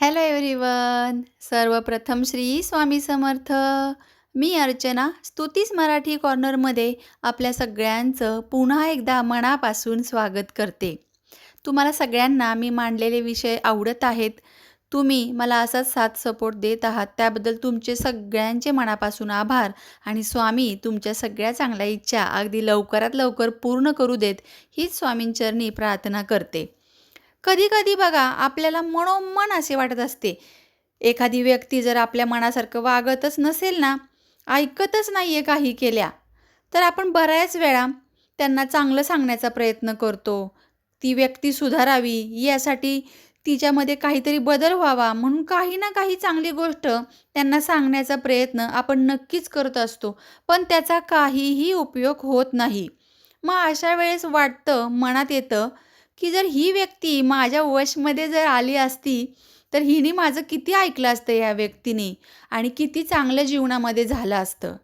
Hello everyone सर्वप्रथम श्री स्वामी समर्थ. मी अर्चना स्तुतीस मराठी कॉर्नरमध्ये आपल्या सगळ्यांचं पुन्हा एकदा मनापासून स्वागत करते. तुम्हाला सगळ्यांना मी मांडलेले विषय आवडत आहेत. तुम्ही मला असाच साथ सपोर्ट देत आहात त्याबद्दल तुमचे सगळ्यांचे मनापासून आभार आणि स्वामी तुमच्या सगळ्या चांगल्या इच्छा अगदी लवकरात लवकर पूर्ण करू देत हीच स्वामींचरणी प्रार्थना करते. कधी कधी बघा आपल्याला मनोमन असे वाटत असते. एखादी व्यक्ती जर आपल्या मनासारखं वागतच नसेल ना ऐकतच नाही आहे काही केल्या तर आपण बऱ्याच वेळा त्यांना चांगलं सांगण्याचा प्रयत्न करतो. ती व्यक्ती सुधारावी यासाठी तिच्यामध्ये काहीतरी बदल व्हावा म्हणून काही ना काही चांगली गोष्ट त्यांना सांगण्याचा प्रयत्न आपण नक्कीच करत असतो पण त्याचा काहीही उपयोग होत नाही. मग अशा वेळेस वाटतं मनात येतं की जर ही व्यक्ती माझ्या वशमध्ये जर आली असती तर हिने माझं किती ऐकलं असतं या व्यक्तीने आणि किती चांगलं जीवनामध्ये झालं असतं?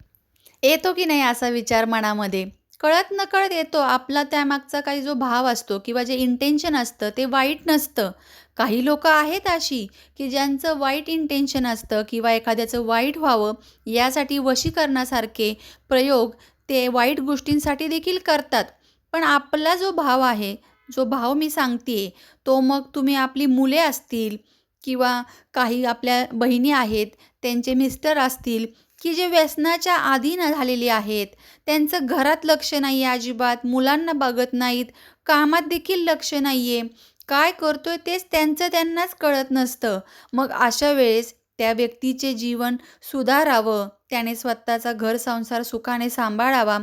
येतो की नाही असा विचार मनामध्ये? कळत नकळत येतो. आपला त्यामागचा काही जो भाव असतो किंवा जे इंटेन्शन असतं ते वाईट नसतं. काही लोक आहेत अशी की ज्यांचं वाईट इंटेन्शन असतं किंवा एखाद्याचं वाईट व्हावं यासाठी वशीकरणासारखे प्रयोग ते वाईट गोष्टींसाठी देखील करतात. पण आपला जो भाव आहे जो भाव मी सांगते तो मग तुम्ही आपली मुले असतील किंवा काही आपल्या बहिणी आहेत त्यांचे मिस्टर असतील की जे व्यसनाच्या अधीन झालेली आहेत त्यांचं घरात लक्ष नाही आहे अजिबात मुलांना बघत नाहीत कामात देखील लक्ष नाही आहे काय करतोय तेच त्यांचं त्यांनाच कळत नसतं. मग अशा वेळेस त्या व्यक्तीचे जीवन सुधारावं त्याने स्वतःचा घर संसार सुखाने सांभाळावा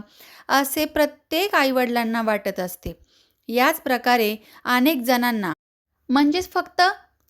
असे प्रत्येक आईवडिलांना वाटत असते. याच प्रकारे अनेक जणांना. म्हणजेच फक्त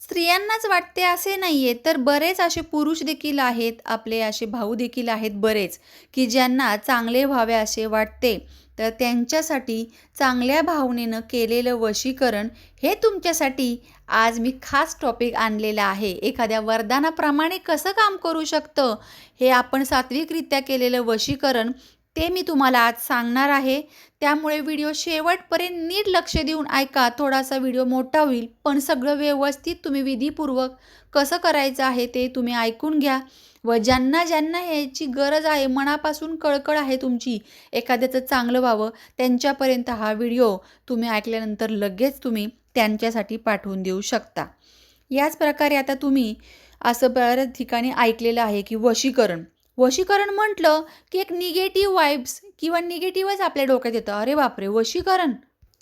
स्त्रियांनाच वाटते असे नाही आहे तर बरेच असे पुरुष देखील आहेत आपले असे भाऊ देखील आहेत बरेच की ज्यांना चांगले व्हावे असे वाटते. तर त्यांच्यासाठी चांगल्या भावनेनं केलेलं वशीकरण हे तुमच्यासाठी आज मी खास टॉपिक आणलेलं आहे. एखाद्या वरदानाप्रमाणे कसं काम करू शकतं? हे आपण सात्विकरित्या केलेलं वशीकरण ते मी तुम्हाला आज सांगणार आहे. त्यामुळे व्हिडिओ शेवटपर्यंत नीट लक्ष देऊन ऐका. थोडासा व्हिडिओ मोठा होईल पण सगळं व्यवस्थित तुम्ही विधीपूर्वक कसं करायचं आहे ते तुम्ही ऐकून घ्या. व ज्यांना ज्यांना ह्याची गरज आहे मनापासून कळकळ आहे तुमची एखाद्याचं चांगलं व्हावं त्यांच्यापर्यंत हा व्हिडिओ तुम्ही ऐकल्यानंतर लगेच तुम्ही त्यांच्यासाठी पाठवून देऊ शकता. याच प्रकारे आता तुम्ही असं बऱ्याच ठिकाणी ऐकलेलं आहे की वशीकरण. वशीकरण म्हटलं की एक निगेटिव्ह वाईब्स किंवा निगेटिव्हच आपल्या डोक्यात येतं. अरे बापरे वशीकरण.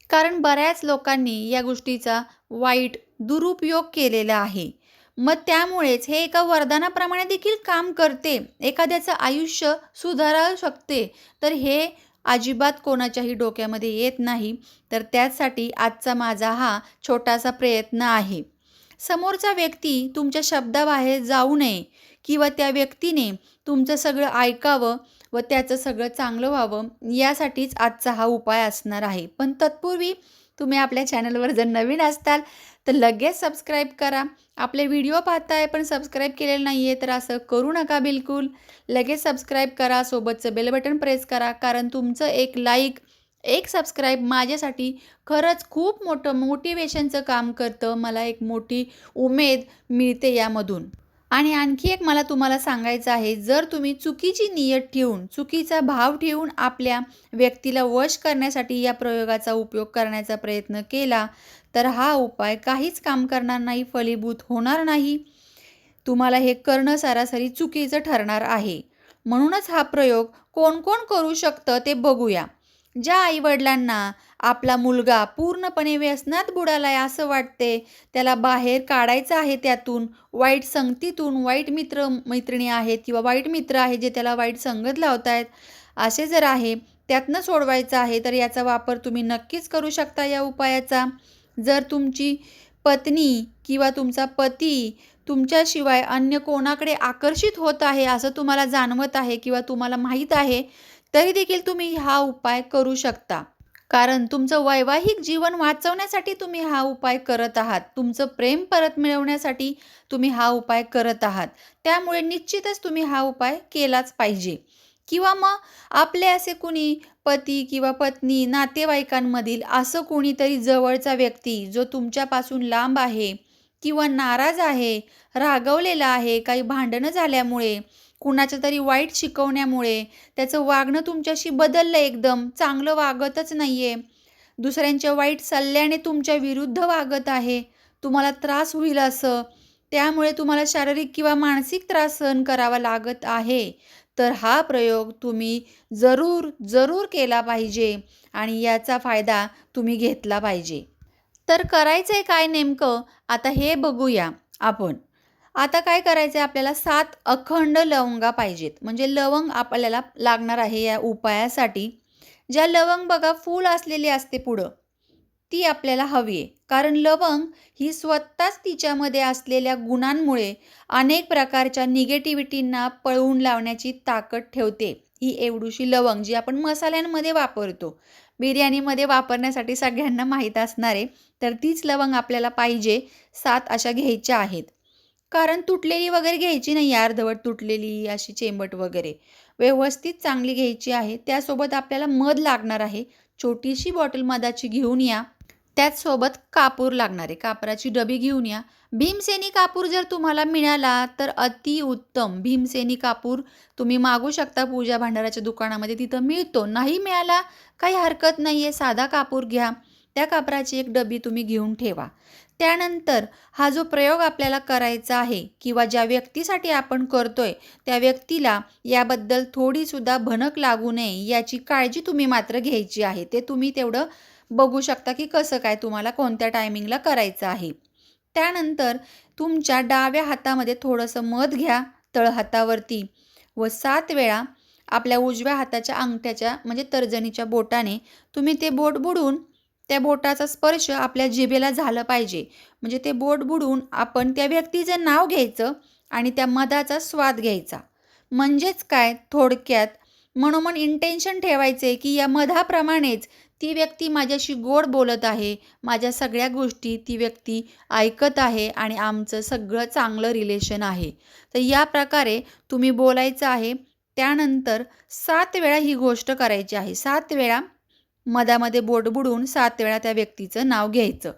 कारण बऱ्याच लोकांनी या गोष्टीचा वाईट दुरुपयोग केलेला आहे. मग त्यामुळेच हे एका वरदानाप्रमाणे देखील काम करते. एखाद्याचं आयुष्य सुधारू शकते. तर हे अजिबात कोणाच्याही डोक्यामध्ये येत नाही. तर त्याचसाठी आजचा माझा हा छोटासा प्रयत्न आहे. समोरचा व्यक्ती तुमच्या शब्दाबाहेर जाऊ नये किंवा त्या व्यक्तीने तुमचं सगळं ऐकावं व त्याचं सगळं चांगलं व्हावं यासाठीच आजचा हा उपाय असणार आहे. पण तत्पूर्वी तुम्ही आपल्या चॅनलवर जर नवीन असताल तर लगेच सबस्क्राईब करा. आपले व्हिडिओ पाहताय पण सबस्क्राईब केलेलं नाही आहे तर असं करू नका बिलकुल. लगेच सबस्क्राईब करा सोबतचं बेल बटन प्रेस करा कारण तुमचं एक लाईक एक सबस्क्राईब माझ्यासाठी खरंच खूप मोठं मोटिवेशनचं काम करतं मला एक मोठी उमेद मिळते यामधून. आणि आणखी एक मला तुम्हाला सांगायचं आहे जर तुम्ही चुकीची नियत ठेवून चुकीचा भाव ठेवून आपल्या व्यक्तीला वश करण्यासाठी या प्रयोगाचा उपयोग करण्याचा प्रयत्न केला तर हा उपाय काहीच काम करणार नाही फलीभूत होणार नाही. तुम्हाला हे करणं सरासरी चुकीचं ठरणार आहे. म्हणूनच हा प्रयोग कोण कोण करू शकतं ते बघूया. ज्या आईवडिलांना आपला मुलगा पूर्णपणे व्यसनात बुडालाय असं वाटते त्याला बाहेर काढायचं आहे त्यातून वाईट संगतीतून वाईट मित्र मैत्रिणी आहेत किंवा वाईट मित्र आहेत जे त्याला वाईट संगत लावत आहेत असे जर आहे त्यातनं सोडवायचं आहे तर याचा वापर तुम्ही नक्कीच करू शकता या उपायाचा. जर तुमची पत्नी किंवा तुमचा पती तुमच्याशिवाय अन्य कोणाकडे आकर्षित होत आहे असं तुम्हाला जाणवत आहे किंवा तुम्हाला माहीत आहे तरी देखील तुम्ही हा उपाय करू शकता. कारण तुमचं वैवाहिक जीवन वाचवण्यासाठी तुम्ही हा उपाय करत आहात. तुमचं प्रेम परत मिळवण्यासाठी तुम्ही हा उपाय करत आहात. त्यामुळे निश्चितच तुम्ही हा उपाय केलाच पाहिजे. किंवा मग आपले असे कुणी पती किंवा पत्नी नातेवाईकांमधील असं कोणीतरी जवळचा व्यक्ती जो तुमच्यापासून लांब आहे किंवा नाराज आहे रागवलेला आहे काही भांडणं झाल्यामुळे कुणाचं तरी वाईट शिकवण्यामुळे त्याचं वागणं तुमच्याशी बदललं एकदम. चांगलं वागतच नाही आहे दुसऱ्यांच्या वाईट सल्ल्याने तुमच्या विरुद्ध वागत आहे. तुम्हाला त्रास होईल असं. त्यामुळे तुम्हाला शारीरिक किंवा मानसिक त्रास सहन करावा लागत आहे. तर हा प्रयोग तुम्ही जरूर जरूर केला पाहिजे आणि याचा फायदा तुम्ही घेतला पाहिजे. तर करायचं आहे काय नेमकं? आता हे बघूया आपण. आता काय करायचं आहे आपल्याला सात अखंड लवंगा पाहिजेत. म्हणजे लवंग आपल्याला लागणार आहे या उपायासाठी. ज्या लवंग बघा फूल असलेली असते पुढं. ती आपल्याला हवी आहे. कारण लवंग ही स्वतःच तिच्यामध्ये असलेल्या गुणांमुळे अनेक प्रकारच्या निगेटिव्हिटींना पळवून लावण्याची ताकद ठेवते. ही एवढीशी लवंग जी आपण मसाल्यांमध्ये वापरतो. बिर्याणीमध्ये वापरण्यासाठी सगळ्यांना माहीत असणार आहे तर तीच लवंग आपल्याला पाहिजे सात अशा घ्यायच्या आहेत. कारण तुटलेली वगैरे घ्यायची नाही अर्धवट तुटलेली अशी चेंबट वगैरे. व्यवस्थित चांगली घ्यायची आहे. त्यासोबत आपल्याला मध लागणार आहे. छोटीशी बॉटल मधाची घेऊन या. त्याचसोबत कापूर लागणार आहे. कापराची डबी घेऊन या. भीमसेनी कापूर जर तुम्हाला मिळाला तर अतिउत्तम भीमसेनी कापूर तुम्ही मागू शकता पूजा भांडाराच्या दुकानामध्ये. तिथं मिळतो. नाही मिळाला काही हरकत नाही आहे साधा कापूर घ्या. त्या कापराची एक डबी तुम्ही घेऊन ठेवा. त्यानंतर हा जो प्रयोग आपल्याला करायचा आहे किंवा ज्या व्यक्तीसाठी आपण करतोय त्या व्यक्तीला याबद्दल थोडीसुद्धा भनक लागू नये याची काळजी तुम्ही मात्र घ्यायची आहे. ते तुम्ही तेवढं बघू शकता की कसं काय तुम्हाला कोणत्या टायमिंगला करायचं आहे. त्यानंतर तुमच्या डाव्या हातामध्ये थोडंसं मध घ्या तळहातावरती व सात वेळा आपल्या उजव्या हाताच्या अंगठ्याच्या म्हणजे तर्जनीच्या बोटाने तुम्ही ते बोट बुडून त्या बोटाचा स्पर्श आपल्या जिभेला झालं पाहिजे. म्हणजे ते बोट बुडून आपण त्या व्यक्तीचं नाव घ्यायचं आणि त्या मधाचा स्वाद घ्यायचा. म्हणजेच काय? थोडक्यात मनोमन इंटेन्शन ठेवायचे की या मधाप्रमाणेच ती व्यक्ती माझ्याशी गोड बोलत आहे माझ्या सगळ्या गोष्टी ती व्यक्ती ऐकत आहे आणि आमचं सगळं चांगलं रिलेशन आहे. तर या प्रकारे तुम्ही बोलायचं आहे. त्यानंतर सात वेळा ही गोष्ट करायची आहे. सात वेळा मधामध्ये बोट बुडून सात वेळा त्या व्यक्तीचं नाव घ्यायचं.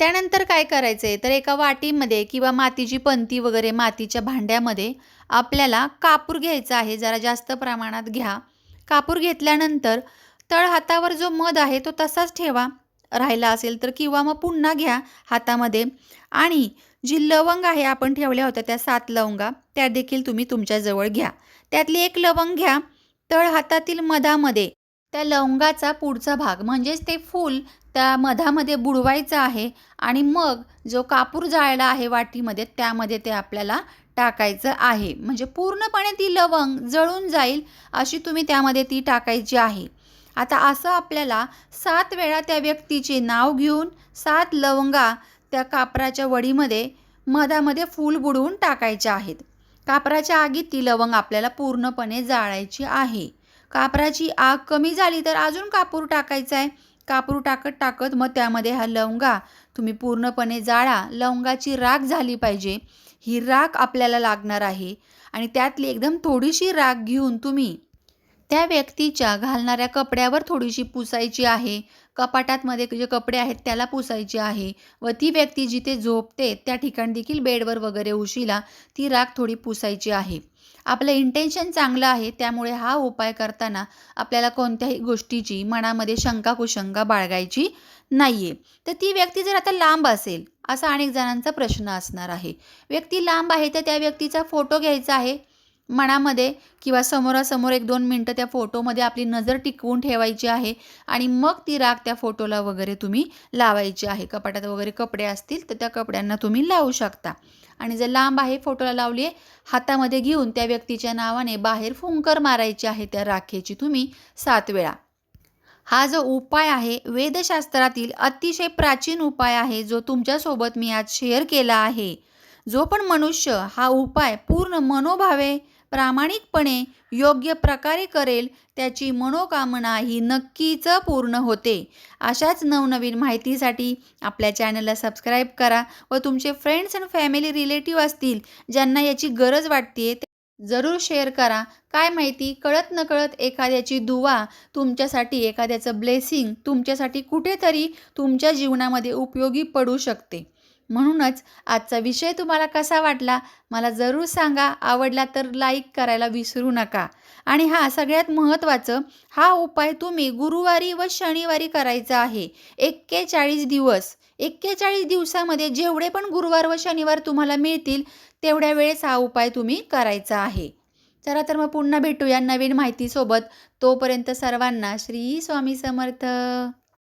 त्यानंतर काय करायचं आहे तर एका वाटीमध्ये किंवा मातीची पंती वगैरे मातीच्या भांड्यामध्ये आपल्याला कापूर घ्यायचा आहे. जरा जास्त प्रमाणात घ्या. कापूर घेतल्यानंतर तळ हातावर जो मध आहे तो तसाच ठेवा. राहिला असेल तर किंवा मग पुन्हा घ्या हातामध्ये. आणि जी लवंग आहे आपण ठेवल्या होत्या त्या सात लवंगा त्या देखील तुम्ही तुमच्याजवळ घ्या. त्यातली एक लवंग घ्या. तळ हातातील मधामध्ये त्या लवंगाचा पुढचा भाग म्हणजेच ते फूल त्या मधामध्ये बुडवायचं आहे आणि मग जो कापूर जाळला आहे वाटीमध्ये त्यामध्ये ते आपल्याला टाकायचं आहे. म्हणजे पूर्णपणे ती लवंग जळून जाईल अशी तुम्ही त्यामध्ये ती टाकायची आहे. आता असं आपल्याला सात वेळा त्या व्यक्तीचे नाव घेऊन सात लवंगा त्या कापराच्या वडीमध्ये मधामध्ये फूल बुडवून टाकायच्या आहेत. कापराच्या आगीत ती लवंग आपल्याला पूर्णपणे जाळायची आहे. कापराची आग कमी झाली तर अजून कापूर टाकायचा आहे. कापूर टाकत टाकत मग त्यामध्ये हा लवंगा तुम्ही पूर्णपणे जाळा लवंगाची राख झाली पाहिजे. ही राख आपल्याला लागणार आहे आणि त्यातली एकदम थोडीशी राख घेऊन तुम्ही त्या व्यक्तीच्या घालणाऱ्या कपड्यावर थोडीशी पुसायची आहे. कपाटातमध्ये जे कपडे आहेत त्याला पुसायची आहे व ती व्यक्ती जिथे झोपते त्या ठिकाणी देखील बेडवर वगैरे उशीला ती राख थोडी पुसायची आहे. आपलं इंटेन्शन चांगलं आहे त्यामुळे हा उपाय करताना आपल्याला कोणत्याही गोष्टीची मनामध्ये शंका कुशंका बाळगायची नाही आहे तर ती व्यक्ती जर आता लांब असेल असा अनेक जणांचा प्रश्न असणार आहे. व्यक्ती लांब आहे तर त्या व्यक्तीचा फोटो घ्यायचा आहे मनामध्ये किंवा समोरासमोर एक दोन मिनटं त्या फोटोमध्ये आपली नजर टिकवून ठेवायची आहे आणि मग ती राग त्या फोटोला वगैरे तुम्ही लावायची आहे. कपाटात वगैरे कपडे असतील तर त्या कपड्यांना तुम्ही लावू शकता. आणि जर लांब आहे फोटोला लावली आहे हातामध्ये घेऊन त्या व्यक्तीच्या नावाने बाहेर फुंकर मारायची आहे त्या राखेची तुम्ही सात वेळा. हा जो उपाय आहे वेदशास्त्रातील अतिशय प्राचीन उपाय आहे जो तुमच्यासोबत मी आज शेअर केला आहे. जो पण मनुष्य हा उपाय पूर्ण मनोभावे प्रामाणिकपणे योग्य प्रकारे करेल त्याची मनोकामना ही नक्कीच पूर्ण होते. अशाच नवनवीन माहितीसाठी आपल्या चॅनलला सबस्क्राईब करा व तुमचे फ्रेंड्स अँड फॅमिली रिलेटिव्ह असतील ज्यांना याची गरज वाटते जरूर शेअर करा. काय माहिती कळत नकळत एखाद्याची दुवा तुमच्यासाठी एखाद्याचं ब्लेसिंग तुमच्यासाठी कुठेतरी तुमच्या जीवनामध्ये उपयोगी पडू शकते. म्हणूनच आजचा विषय तुम्हाला कसा वाटला? मला जरूर सांगा. आवडला तर लाईक करायला विसरू नका. आणि हा सगळ्यात महत्त्वाचं हा उपाय तुम्ही गुरुवारी व शनिवारी करायचा आहे. एक्केचाळीस दिवस. एक्केचाळीस दिवसामध्ये जेवढे पण गुरुवार व शनिवार तुम्हाला मिळतील तेवढ्या वेळेस हा उपाय तुम्ही करायचा आहे. चला तर मग पुन्हा भेटूया नवीन माहितीसोबत. तोपर्यंत सर्वांना श्री स्वामी समर्थ.